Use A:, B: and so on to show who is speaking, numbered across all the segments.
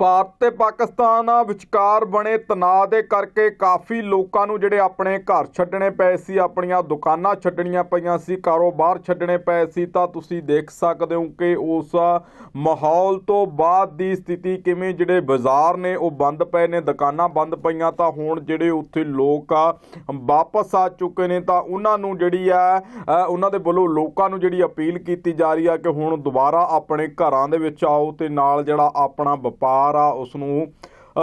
A: ਭਾਰਤ ਤੇ ਪਾਕਿਸਤਾਨ ਵਿਚਕਾਰ ਬਣੇ ਤਣਾਅ ਦੇ ਕਰਕੇ ਕਾਫੀ ਲੋਕਾਂ ਨੂੰ ਜਿਹੜੇ ਆਪਣੇ ਘਰ ਛੱਡਣੇ ਪਏ ਸੀ, ਆਪਣੀਆਂ ਦੁਕਾਨਾਂ ਛੱਡਣੀਆਂ ਪਈਆਂ ਸੀ, ਕਾਰੋਬਾਰ ਛੱਡਣੇ ਪਏ ਸੀ, ਤਾਂ ਤੁਸੀਂ ਦੇਖ ਸਕਦੇ ਹੋ ਕਿ ਉਸ ਮਾਹੌਲ ਤੋਂ ਬਾਅਦ ਦੀ ਸਥਿਤੀ ਕਿਵੇਂ ਜਿਹੜੇ ਬਾਜ਼ਾਰ ਨੇ ਉਹ ਬੰਦ ਪਏ ਨੇ, ਦੁਕਾਨਾਂ ਬੰਦ ਪਈਆਂ, ਤਾਂ ਹੁਣ ਜਿਹੜੇ ਉੱਥੇ ਲੋਕ ਆ, ਵਾਪਸ ਆ ਚੁੱਕੇ ਨੇ, ਤਾਂ ਉਹਨਾਂ ਨੂੰ ਜਿਹੜੀ ਆ ਉਹਨਾਂ ਦੇ ਵੱਲੋਂ ਲੋਕਾਂ ਨੂੰ ਜਿਹੜੀ ਅਪੀਲ ਕੀਤੀ ਜਾ ਰਹੀ ਆ ਕਿ ਹੁਣ ਦੁਬਾਰਾ ਆਪਣੇ ਘਰਾਂ ਦੇ ਵਿੱਚ ਆਓ ਤੇ ਨਾਲ ਜਿਹੜਾ ਆਪਣਾ ਵਪਾਰ ਆ ਉਸ ਨੂੰ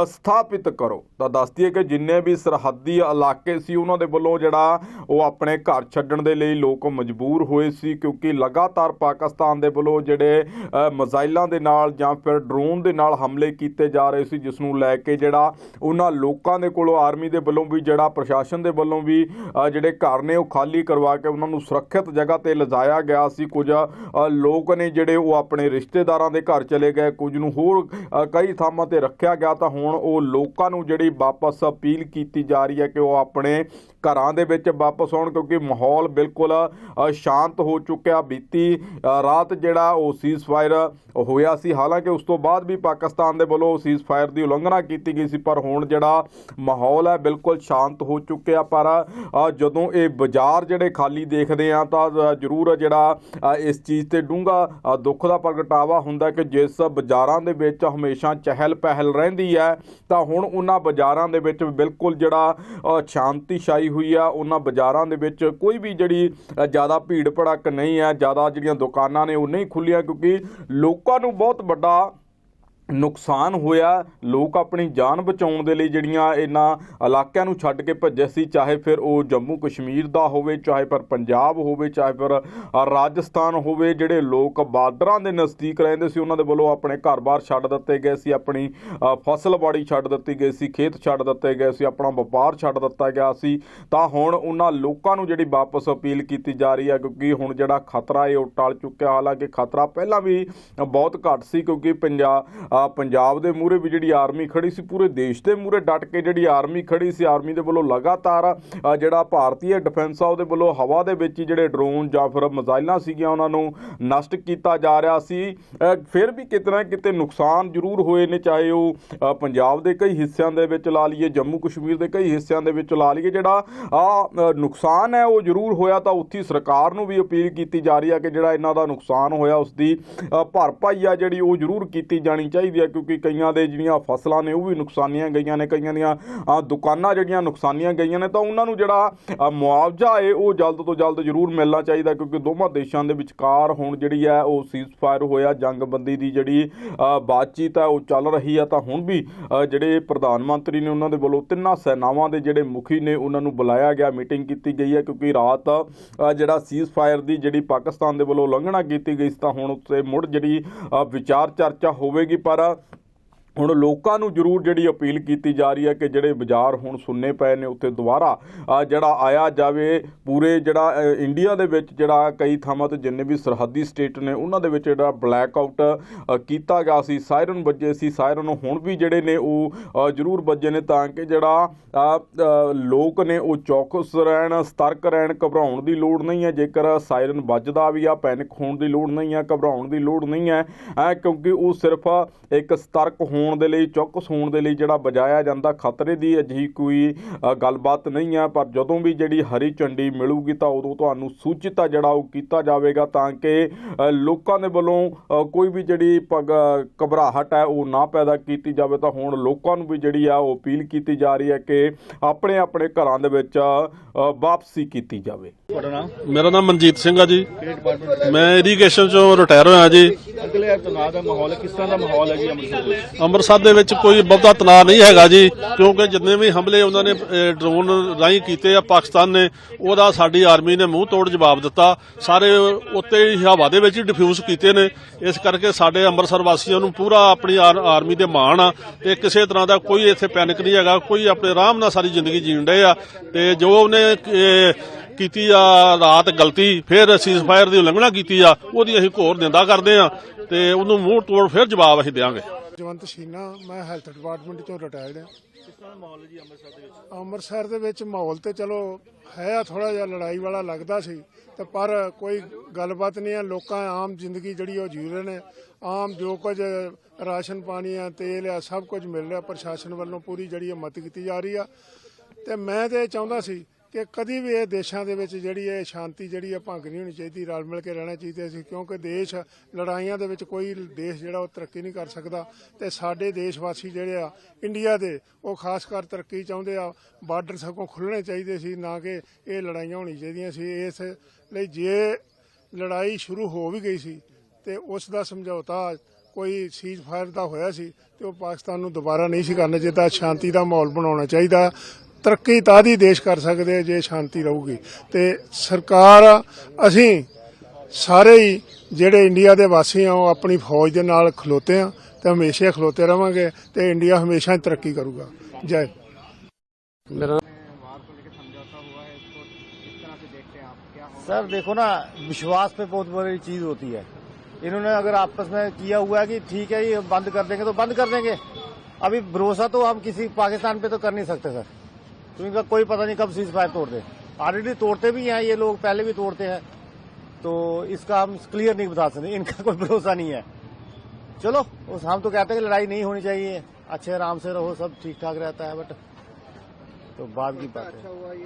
A: ਸਥਾਪਿਤ ਕਰੋ। ਤਾਂ ਦੱਸ ਦਈਏ ਕਿ ਜਿੰਨੇ ਵੀ ਸਰਹੱਦੀ ਇਲਾਕੇ ਸੀ ਉਹਨਾਂ ਦੇ ਵੱਲੋਂ ਜਿਹੜਾ ਉਹ ਆਪਣੇ ਘਰ ਛੱਡਣ ਦੇ ਲਈ ਲੋਕ ਮਜਬੂਰ ਹੋਏ ਸੀ ਕਿਉਂਕਿ ਲਗਾਤਾਰ ਪਾਕਿਸਤਾਨ ਦੇ ਵੱਲੋਂ ਜਿਹੜੇ ਅ, ਦੇ ਨਾਲ ਜਾਂ ਫਿਰ ਡਰੋਨ ਦੇ ਨਾਲ ਹਮਲੇ ਕੀਤੇ ਜਾ ਰਹੇ ਸੀ ਜਿਸ ਨੂੰ ਲੈ ਕੇ ਜਿਹੜਾ ਉਹਨਾਂ ਲੋਕਾਂ ਦੇ ਕੋਲੋਂ ਆਰਮੀ ਦੇ ਵੱਲੋਂ ਵੀ ਜਿਹੜਾ ਪ੍ਰਸ਼ਾਸਨ ਦੇ ਵੱਲੋਂ ਵੀ ਜਿਹੜੇ ਘਰ ਨੇ ਉਹ ਖਾਲੀ ਕਰਵਾ ਕੇ ਉਹਨਾਂ ਨੂੰ ਸੁਰੱਖਿਅਤ ਜਗ੍ਹਾ ਤੇ ਲਿਜਾਇਆ ਗਿਆ ਸੀ। ਕੁਝ ਲੋਕ ਨੇ ਜਿਹੜੇ ਉਹ ਆਪਣੇ ਰਿਸ਼ਤੇਦਾਰਾਂ ਦੇ ਘਰ ਚਲੇ ਗਏ ਕੁਝ ਨੂੰ ਹੋਰ ਕਈ ਥਾਵਾਂ ਤੇ ਰੱਖਿਆ ਗਿਆ ਤਾਂ ਹੁਣ ਹੁਣ ਉਹ ਲੋਕਾਂ ਨੂੰ ਜਿਹੜੀ ਵਾਪਸ ਅਪੀਲ ਕੀਤੀ ਜਾ ਰਹੀ ਹੈ ਕਿ ਉਹ ਆਪਣੇ ਘਰਾਂ ਦੇ ਵਿੱਚ ਵਾਪਸ ਆਉਣ ਕਿਉਂਕਿ ਮਾਹੌਲ ਬਿਲਕੁਲ ਸ਼ਾਂਤ ਹੋ ਚੁੱਕਿਆ। ਬੀਤੀ ਰਾਤ ਜਿਹੜਾ ਉਹ ਸੀਜ਼ਫਾਇਰ ਹੋਇਆ ਸੀ, ਹਾਲਾਂਕਿ ਉਸ ਤੋਂ ਬਾਅਦ ਵੀ ਪਾਕਿਸਤਾਨ ਦੇ ਵੱਲੋਂ ਸੀਜ਼ਫਾਇਰ ਦੀ ਉਲੰਘਣਾ ਕੀਤੀ ਗਈ ਸੀ, ਪਰ ਹੁਣ ਜਿਹੜਾ ਮਾਹੌਲ ਹੈ ਬਿਲਕੁਲ ਸ਼ਾਂਤ ਹੋ ਚੁੱਕਿਆ। ਪਰ ਜਦੋਂ ਇਹ ਬਾਜ਼ਾਰ ਜਿਹੜੇ ਖਾਲੀ ਦੇਖਦੇ ਆ ਤਾਂ ਜ਼ਰੂਰ ਜਿਹੜਾ ਇਸ ਚੀਜ਼ ਤੇ ਡੂੰਘਾ ਦੁੱਖ ਦਾ ਪ੍ਰਗਟਾਵਾ ਹੁੰਦਾ ਕਿ ਜਿਸ ਬਾਜ਼ਾਰਾਂ ਦੇ ਵਿੱਚ ਹਮੇਸ਼ਾ ਚਹਿਲ ਪਹਿਲ ਰਹਿੰਦੀ ਹੈ ਤਾਂ ਹੁਣ ਉਹਨਾਂ ਬਾਜ਼ਾਰਾਂ ਦੇ ਵਿੱਚ ਬਿਲਕੁਲ ਜਿਹੜਾ ਅ, ਸ਼ਾਂਤੀ ਛਾਈ ਹੋਈ ਆ। ਉਹਨਾਂ ਬਾਜ਼ਾਰਾਂ ਦੇ ਵਿੱਚ ਕੋਈ ਵੀ ਜਿਹੜੀ ਜ਼ਿਆਦਾ ਭੀੜ ਭੜੱਕ ਨਹੀਂ ਹੈ। ਜ਼ਿਆਦਾ ਜਿਹੜੀਆਂ ਦੁਕਾਨਾਂ ਨੇ ਉਹ ਨਹੀਂ ਖੁੱਲੀਆਂ ਕਿਉਂਕਿ ਲੋਕਾਂ ਨੂੰ ਬਹੁਤ ਵੱਡਾ ਨੁਕਸਾਨ ਹੋਇਆ। ਲੋਕ ਆਪਣੀ ਜਾਨ ਬਚਾਉਣ ਦੇ ਲਈ ਜਿਹੜੀਆਂ ਇਹਨਾਂ ਇਲਾਕਿਆਂ ਨੂੰ ਛੱਡ ਕੇ ਭੱਜੇ ਸੀ, ਚਾਹੇ ਫਿਰ ਉਹ ਜੰਮੂ ਕਸ਼ਮੀਰ ਦਾ ਹੋਵੇ, ਚਾਹੇ ਫਿਰ ਪੰਜਾਬ ਹੋਵੇ, ਚਾਹੇ ਫਿਰ ਰਾਜਸਥਾਨ ਹੋਵੇ, ਜਿਹੜੇ ਲੋਕ ਬਾਰਡਰਾਂ ਦੇ ਨਜ਼ਦੀਕ ਰਹਿੰਦੇ ਸੀ, ਉਹਨਾਂ ਦੇ ਵੱਲੋਂ ਆਪਣੇ ਘਰ-ਬਾਰ ਛੱਡ ਦਿੱਤੇ ਗਏ ਸੀ, ਆਪਣੀ ਫਸਲਬਾੜੀ ਛੱਡ ਦਿੱਤੀ ਗਈ ਸੀ, ਖੇਤ ਛੱਡ ਦਿੱਤੇ ਗਏ ਸੀ, ਆਪਣਾ ਵਪਾਰ ਛੱਡ ਦਿੱਤਾ ਗਿਆ ਸੀ। ਤਾਂ ਹੁਣ ਉਹਨਾਂ ਲੋਕਾਂ ਨੂੰ ਜਿਹੜੀ ਵਾਪਸ ਅਪੀਲ ਕੀਤੀ ਜਾ ਰਹੀ ਹੈ, ਕਿਉਂਕਿ ਹੁਣ ਜਿਹੜਾ ਖਤਰਾ ਹੈ, ਉਹ ਟਲ ਚੁੱਕਿਆ। ਹਾਲਾਂਕਿ ਖਤਰਾ ਪਹਿਲਾਂ ਵੀ ਬਹੁਤ ਘੱਟ ਸੀ, ਕਿਉਂਕਿ ਪੰਜਾਬ ਪੰਜਾਬ ਦੇ ਮੂਹਰੇ ਵੀ ਜਿਹੜੀ ਆਰਮੀ ਖੜੀ ਸੀ, ਪੂਰੇ ਦੇਸ਼ ਦੇ ਮੂਹਰੇ ਡਟ ਕੇ ਜਿਹੜੀ ਆਰਮੀ ਖੜੀ ਸੀ, ਆਰਮੀ ਦੇ ਵੱਲੋਂ ਲਗਾਤਾਰ ਜਿਹੜਾ ਭਾਰਤੀ ਡਿਫੈਂਸ ਆ, ਉਹਦੇ ਵੱਲੋਂ ਹਵਾ ਦੇ ਵਿੱਚ ਹੀ ਜਿਹੜੇ ਡਰੋਨ ਜਾਂ ਫਿਰ ਮਿਜ਼ਾਈਲਾਂ ਸੀਗੀਆਂ ਉਹਨਾਂ ਨੂੰ ਨਸ਼ਟ ਕੀਤਾ ਜਾ ਰਿਹਾ ਸੀ। ਫਿਰ ਵੀ ਕਿਤੇ ਨਾ ਕਿਤੇ ਨੁਕਸਾਨ ਜ਼ਰੂਰ ਹੋਏ ਨੇ, ਚਾਹੇ ਉਹ ਪੰਜਾਬ ਦੇ ਕਈ ਹਿੱਸਿਆਂ ਦੇ ਵਿੱਚ ਲਾ ਲਈਏ, ਜੰਮੂ ਕਸ਼ਮੀਰ ਦੇ ਕਈ ਹਿੱਸਿਆਂ ਦੇ ਵਿੱਚ ਲਾ ਲਈਏ, ਜਿਹੜਾ ਆ ਨੁਕਸਾਨ ਹੈ, ਉਹ ਜ਼ਰੂਰ ਹੋਇਆ ਤਾਂ ਉੱਥੀ ਸਰਕਾਰ ਨੂੰ ਵੀ ਅਪੀਲ ਕੀਤੀ ਜਾ ਰਹੀ ਹੈ ਕਿ ਜਿਹੜਾ ਇਹਨਾਂ ਦਾ ਨੁਕਸਾਨ ਹੋਇਆ ਉਸ ਦੀ ਭਰਪਾਈ ਆ ਜਿਹੜੀ ਉਹ ਜ਼ਰੂਰ ਕੀਤੀ ਜਾਣੀ ਚਾਹੀਦੀ ਹੈ ਕਿਉਂਕਿ ਕਈਆਂ ਦੇ ਜਿਹੜੀਆਂ ਫਸਲਾਂ ਨੇ ਉਹ ਵੀ ਨੁਕਸਾਨੀਆਂ ਗਈਆਂ ਨੇ ਕਈਆਂ ਦੀਆਂ ਦੁਕਾਨਾਂ ਜਿਹੜੀਆਂ ਨੁਕਸਾਨੀਆਂ ਗਈਆਂ ਨੇ ਤਾਂ ਉਹਨਾਂ ਨੂੰ ਜਿਹੜਾ ਮੁਆਵਜ਼ਾ ਹੈ ਉਹ ਜਲਦ ਤੋਂ ਜਲਦ ਜ਼ਰੂਰ ਮਿਲਣਾ ਚਾਹੀਦਾ ਕਿਉਂਕਿ ਦੋਵਾਂ ਦੇਸ਼ਾਂ ਦੇ ਵਿਚਕਾਰ ਹੁਣ ਜਿਹੜੀ ਹੈ ਉਹ ਸੀਜ਼ਫਾਇਰ ਹੋਇਆ ਜੰਗਬੰਦੀ ਦੀ ਜਿਹੜੀ ਬਾਤਚੀਤ ਹੈ ਉਹ ਚੱਲ ਰਹੀ ਹੈ ਤਾਂ ਹੁਣ ਵੀ ਜਿਹੜੇ ਪ੍ਰਧਾਨ ਮੰਤਰੀ ਨੇ ਉਹਨਾਂ ਦੇ ਵੱਲੋਂ ਤਿੰਨਾਂ ਸੈਨਾਵਾਂ ਦੇ ਜਿਹੜੇ ਮੁਖੀ ਨੇ ਉਹਨਾਂ ਨੂੰ ਬੁਲਾਇਆ ਗਿਆ ਮੀਟਿੰਗ ਕੀਤੀ ਗਈ ਹੈ ਕਿਉਂਕਿ ਰਾਤ ਅ, ਜਿਹੜਾ ਸੀਜ਼ਫਾਇਰ ਦੀ ਜਿਹੜੀ ਪਾਕਿਸਤਾਨ ਦੇ ਵੱਲੋਂ ਉਲੰਘਣਾ ਕੀਤੀ ਗਈ ਸੀ ਤਾਂ ਹੁਣ ਉੱਤੇ ਮੁੜ ਜਿਹੜੀ ਵਿਚਾਰ ਚਰਚਾ ਹੋਵੇਗੀ ਪਰ द्वारा ਹੁਣ ਲੋਕਾਂ ਨੂੰ ਜ਼ਰੂਰ ਜਿਹੜੀ ਅਪੀਲ ਕੀਤੀ ਜਾ ਰਹੀ ਹੈ ਕਿ ਜਿਹੜੇ ਬਾਜ਼ਾਰ ਹੁਣ ਸੁੰਨੇ ਪਏ ਨੇ ਉੱਥੇ ਦੁਬਾਰਾ ਜਿਹੜਾ ਆਇਆ ਜਾਵੇ, ਪੂਰੇ ਜਿਹੜਾ ਇੰਡੀਆ ਦੇ ਵਿੱਚ ਜਿਹੜਾ ਕਈ ਥਾਵਾਂ ਤੇ ਜਿੰਨੇ ਵੀ ਸਰਹੱਦੀ ਸਟੇਟ ਨੇ, ਉਹਨਾਂ ਦੇ ਵਿੱਚ ਜਿਹੜਾ ਬਲੈਕ ਆਊਟ ਕੀਤਾ ਗਿਆ ਸੀ ਸਾਇਰਨ ਵੱਜੇ ਸੀ ਸਾਇਰਨ ਹੁਣ ਵੀ ਜਿਹੜੇ ਨੇ ਉਹ ਜ਼ਰੂਰ ਵੱਜੇ ਨੇ ਤਾਂ ਕਿ ਜਿਹੜਾ ਲੋਕ ਨੇ ਉਹ ਚੌਕਸ ਰਹਿਣ, ਸਤਰਕ ਰਹਿਣ, ਘਬਰਾਉਣ ਦੀ ਲੋੜ ਨਹੀਂ ਹੈ, ਜੇਕਰ ਸਾਇਰਨ ਵੱਜਦਾ ਵੀ ਆ ਪੈਨਿਕ ਹੋਣ ਦੀ ਲੋੜ ਨਹੀਂ ਹੈ, ਘਬਰਾਉਣ ਦੀ ਲੋੜ ਨਹੀਂ ਹੈ ਕਿਉਂਕਿ ਉਹ ਸਿਰਫ ਇੱਕ ਸਤਰਕ ਹੋਣ ਦੇ ਲਈ ਚੌਕਸ ਹੋਣ ਦੇ ਲਈ ਜਿਹੜਾ ਬਜਾਇਆ ਜਾਂਦਾ, ਖਤਰੇ ਦੀ ਅਜਿਹੀ ਕੋਈ ਗੱਲਬਾਤ ਨਹੀਂ ਹੈ ਪਰ ਜਦੋਂ ਵੀ ਜਿਹੜੀ ਹਰੀ ਝੰਡੀ ਮਿਲੂਗੀ ਤਾਂ ਉਦੋਂ ਤੁਹਾਨੂੰ ਸੂਚਿਤ ਆ ਜਿਹੜਾ ਉਹ ਕੀਤਾ ਜਾਵੇਗਾ ਤਾਂ ਕਿ ਲੋਕਾਂ ਦੇ ਵੱਲੋਂ ਕੋਈ ਵੀ ਜਿਹੜੀ ਪਗ- ਘਬਰਾਹਟ ਹੈ, ਉਹ ਨਾ ਪੈਦਾ ਕੀਤੀ ਜਾਵੇ। ਤਾਂ ਹੁਣ ਲੋਕਾਂ ਨੂੰ ਵੀ ਜਿਹੜੀ ਆ, ਉਹ ਅਪੀਲ ਕੀਤੀ ਜਾ ਰਹੀ ਹੈ ਕਿ ਆਪਣੇ ਆਪਣੇ ਘਰਾਂ ਦੇ ਵਿੱਚ ਵਾਪਸੀ ਕੀਤੀ ਜਾਵੇ।
B: ਮੇਰਾ ਨਾਮ ਮਨਜੀਤ ਸਿੰਘ ਆ ਜੀ। ਮੈਂ ਇਰੀਗੇਸ਼ਨ ਚੋਂ ਰਿਟਾਇਰ ਹੋਇਆ ਜੀ।
C: ਅਗਲੇ ਤਨਾਅ ਦਾ ਮਾਹੌਲ ਕਿਸ ਤਰ੍ਹਾਂ ਦਾ ਮਾਹੌਲ ਹੈ ਜੀ ਅੰਮ੍ਰਿਤਸਰ ਵਿੱਚ?
B: ਅੰਮ੍ਰਿਤਸਰ ਦੇ ਵਿੱਚ ਕੋਈ ਬਹੁਤਾ ਤਣਾਅ ਨਹੀਂ ਹੈਗਾ ਜੀ ਕਿਉਂਕਿ ਜਿੰਨੇ ਵੀ ਹਮਲੇ ਉਹਨਾਂ ਨੇ ਅਹ, ਡਰੋਨ ਰਾਹੀਂ ਕੀਤੇ ਆ ਪਾਕਿਸਤਾਨ ਨੇ ਉਹਦਾ ਸਾਡੀ ਆਰਮੀ ਨੇ ਮੂੰਹ ਤੋੜ ਜਵਾਬ ਦਿੱਤਾ। ਸਾਰੇ ਉੱਤੇ ਹੀ ਹਵਾ ਦੇ ਵਿੱਚ ਹੀ ਡਿਫਿਊਜ਼ ਕੀਤੇ ਨੇ। ਇਸ ਕਰਕੇ ਸਾਡੇ ਅੰਮ੍ਰਿਤਸਰ ਵਾਸੀਆਂ ਨੂੰ ਪੂਰਾ ਆਪਣੀ ਆਰ- ਆਰਮੀ ਦੇ ਮਾਣ ਆ ਤੇ ਕਿਸੇ ਤਰ੍ਹਾਂ ਦਾ ਕੋਈ ਇੱਥੇ ਪੈਨਿਕ ਨਹੀਂ ਹੈਗਾ। ਕੋਈ ਆਪਣੇ ਆਰਾਮ ਨਾਲ ਸਾਰੀ ਜ਼ਿੰਦਗੀ ਜੀਣ ਰਹੇ ਆ ਤੇ ਜੋ ਉਹਨੇ ਅਹ, ਕੀਤੀ ਆ, ਰਾਤ ਗਲਤੀ, ਫਿਰ ਸੀਜ਼ਫਾਇਰ ਦੀ ਉਲੰਘਣਾ ਕੀਤੀ ਆ, ਉਹਦੀ ਅਸੀਂ ਘੋਰ ਨਿੰਦਾ ਕਰਦੇ ਆ ਤੇ ਉਹਨੂੰ ਮੂੰਹ ਤੋੜ ਫਿਰ ਜਵਾਬ ਅਸੀਂ ਦੇਵਾਂਗੇ
D: ਜਵੰਤ ਸ਼ੀਨਾ, ਮੈਂ ਹੈਲਥ ਡਿਪਾਰਟਮੈਂਟ ਤੋਂ ਰਿਟਾਇਰਡ ਹਾਂ।
C: ਕਿਸ ਤਰ੍ਹਾਂ ਮਾਹੌਲ ਜੀ ਅੰਮ੍ਰਿਤਸਰ ਦੇ ਵਿੱਚ
D: ਅੰਮ੍ਰਿਤਸਰ ਦੇ ਵਿੱਚ ਮਾਹੌਲ ਤੇ ਚਲੋ ਹੈ ਆ ਥੋੜਾ ਜਿਹਾ ਲੜਾਈ ਵਾਲਾ ਲੱਗਦਾ ਸੀ, ਤੇ ਪਰ ਕੋਈ ਗੱਲਬਾਤ ਨਹੀਂ ਹੈ ਲੋਕਾਂ ਆਮ ਜ਼ਿੰਦਗੀ ਜਿਹੜੀ ਉਹ ਜੀ ਰਹੇ ਨੇ। ਆਮ ਜੋ ਕੁਝ ਰਾਸ਼ਨ ਪਾਣੀ ਆ, ਤੇਲ ਆ, ਸਭ ਕੁਝ ਮਿਲ ਰਿਹਾ। ਪ੍ਰਸ਼ਾਸਨ ਵੱਲੋਂ ਪੂਰੀ ਜਿਹੜੀ ਹੈ ਮਦਦ ਕੀਤੀ ਜਾ ਰਹੀ ਆ। ਤੇ ਮੈਂ ਤੇ ਇਹ ਚਾਹੁੰਦਾ ਸੀ ਕਿ ਕਦੀ ਵੀ ਇਹ ਦੇਸ਼ਾਂ ਦੇ ਵਿੱਚ ਜਿਹੜੀ ਹੈ ਸ਼ਾਂਤੀ ਜਿਹੜੀ ਹੈ ਭੰਗ ਨਹੀਂ ਹੋਣੀ ਚਾਹੀਦੀ, ਰਲ ਮਿਲ ਕੇ ਰਹਿਣਾ ਚਾਹੀਦਾ ਸੀ, ਕਿਉਂਕਿ ਦੇਸ਼, ਲੜਾਈਆਂ ਦੇ ਵਿੱਚ ਕੋਈ ਦੇਸ਼ ਜਿਹੜਾ ਉਹ ਤਰੱਕੀ ਨਹੀਂ ਕਰ ਸਕਦਾ। ਤੇ ਸਾਡੇ ਦੇਸ਼ ਵਾਸੀ ਜਿਹੜੇ ਆ, ਇੰਡੀਆ ਦੇ, ਉਹ ਖਾਸ ਕਰ ਤਰੱਕੀ ਚਾਹੁੰਦੇ ਆ, ਬਾਰਡਰ ਸਗੋਂ ਖੁੱਲਣੇ ਚਾਹੀਦੇ ਸੀ, ਨਾ ਕਿ ਇਹ ਲੜਾਈਆਂ ਹੋਣੀ ਚਾਹੀਦੀਆਂ ਸੀ। ਇਸ ਲਈ ਜੇ ਲੜਾਈ ਸ਼ੁਰੂ ਹੋ ਵੀ ਗਈ ਸੀ, ਤੇ ਉਸ ਦਾ ਸਮਝੌਤਾ ਕੋਈ ਸੀਜ਼ ਫਾਇਰ ਦਾ ਹੋਇਆ ਸੀ, ਤੇ ਉਹ ਪਾਕਿਸਤਾਨ ਨੂੰ ਦੁਬਾਰਾ ਨਹੀਂ ਸੀ ਕਰਨਾ ਚਾਹੀਦਾ। ਸ਼ਾਂਤੀ ਦਾ ਮਾਹੌਲ ਬਣਾਉਣਾ ਚਾਹੀਦਾ। ਤਰੱਕੀ ਤਾਂ ਦੀ ਦੇਸ਼ ਕਰ ਸਕਦੇ ਆ ਜੇ ਸ਼ਾਂਤੀ ਰਹੂਗੀ ਤੇ ਸਰਕਾਰ ਅਸੀਂ ਸਾਰੇ ਹੀ ਜਿਹੜੇ ਇੰਡੀਆ ਦੇ ਵਾਸੀ ਆ ਉਹ ਆਪਣੀ ਫੌਜ ਦੇ ਨਾਲ ਖਲੋਤੇ ਆ ਤੇ ਹਮੇਸ਼ਾ ਖਲੋਤੇ ਰਵਾਂਗੇ ਤੇ ਇੰਡੀਆ ਹਮੇਸ਼ਾ ਹੀ ਤਰੱਕੀ ਕਰੂਗਾ ਜੈ
E: मेरा
F: सर देखो ना विश्वास पे बहुत बड़ी चीज होती है इन्होंने अगर आपस में किया हुआ है कि ठीक है ये बंद कर देंगे तो बंद कर देंगे अभी भरोसा तो हम किसी पाकिस्तान पे तो कर नहीं सकते सर तो इनका कोई पता नहीं कब सीज फायर तोड़ दे। ऑलरेडी तोड़ते भी हैं ये लोग, पहले भी तोड़ते हैं। तो इसका हम क्लियर नहीं बता सकते, इनका कोई भरोसा नहीं है। चलो, उस हम तो कहते हैं कि लड़ाई नहीं होनी चाहिए। अच्छे आराम से रहो, सब ठीक ठाक रहता है बट तो बाद की बात है।